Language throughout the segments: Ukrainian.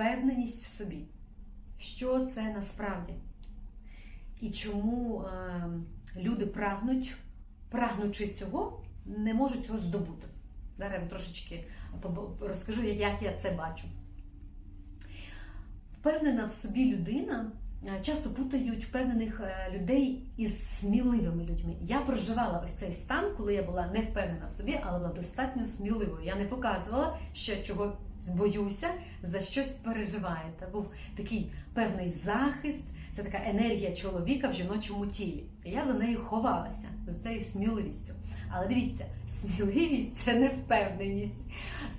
впевненість в собі. Що це насправді? І чому е, люди прагнуть, прагнучи цього, не можуть цього здобути. Зараз я трошечки розкажу, як я це бачу. Впевнена в собі людина. Е, Часто путають впевнених е, людей із сміливими людьми. Я проживала ось цей стан, коли я була не впевнена в собі, але була достатньо сміливою. Я не показувала, що чого боюся, за щось переживаю. Та був такий певний захист, це така енергія чоловіка в жіночому тілі. І я за нею ховалася, за цією сміливістю. Але дивіться, сміливість це не впевненість.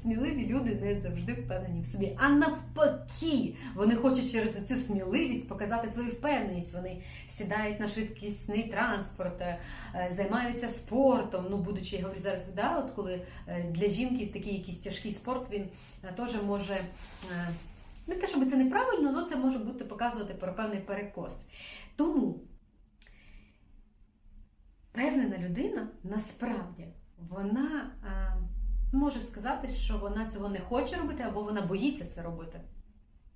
Сміливі люди не завжди впевнені в собі. А навпаки, вони хочуть через цю сміливість показати свою впевненість. Вони сідають на швидкісний транспорт, е, займаються спортом. Ну, будучи, я говорю зараз, да, от коли е, для жінки такий якийсь тяжкий спорт, він е, теж може. Е, Не те, щоб це неправильно, але це може бути показувати про певний перекос. Тому певнена людина насправді вона е, може сказати, що вона цього не хоче робити, або вона боїться це робити.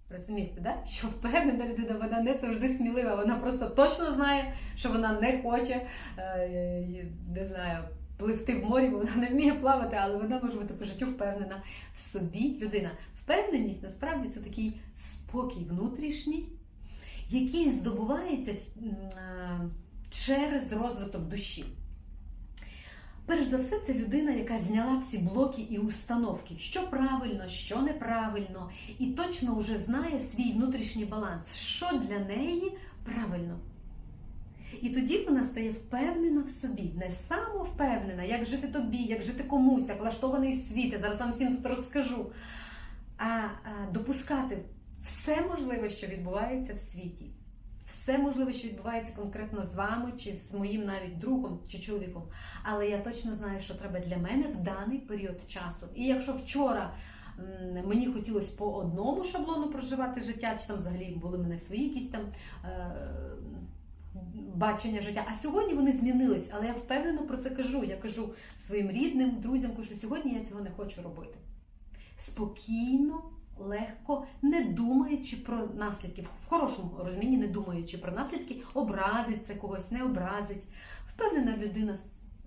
Розумієте, да? що впевнена людина, вона не завжди смілива, вона просто точно знає, що вона не хоче, е, не знаю, пливти в морі, бо вона не вміє плавати, але вона може бути по життю впевнена в собі людина. Впевненість насправді це такий спокій внутрішній, який здобувається через розвиток душі. Перш за все, це людина, яка зняла всі блоки і установки, що правильно, що неправильно, і точно вже знає свій внутрішній баланс, що для неї правильно. І тоді вона стає впевнена в собі, не самовпевнена, як жити тобі, як жити комусь, як влаштований світ. Я зараз вам всім тут розкажу. А, а допускати все можливе, що відбувається в світі. Все можливе, що відбувається конкретно з вами, чи з моїм навіть другом чи чоловіком. Але я точно знаю, що треба для мене в даний період часу. І якщо вчора мені хотілося по одному шаблону проживати життя, чи там взагалі були в мене свої якісь там е, бачення життя, а сьогодні вони змінились. Але я впевнено про це кажу. Я кажу своїм рідним, друзям, кажу, сьогодні я цього не хочу робити. Спокійно, легко, не думаючи про наслідки, в хорошому розумінні, не думаючи про наслідки, образить це когось, не образить. Впевнена людина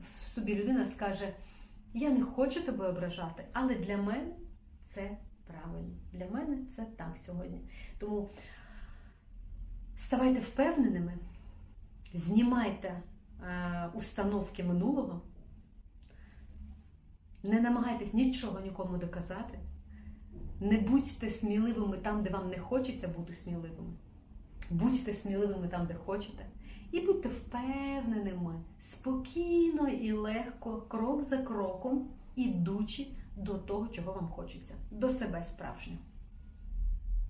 в собі людина скаже: Я не хочу тебе ображати, але для мене це правильно. Для мене це так сьогодні. Тому ставайте впевненими, знімайте е, установки минулого, не намагайтесь нічого нікому доказати. Не будьте сміливими там, де вам не хочеться бути сміливими. Будьте сміливими там, де хочете. І будьте впевненими, спокійно і легко, крок за кроком, ідучи до того, чого вам хочеться, до себе справжнього.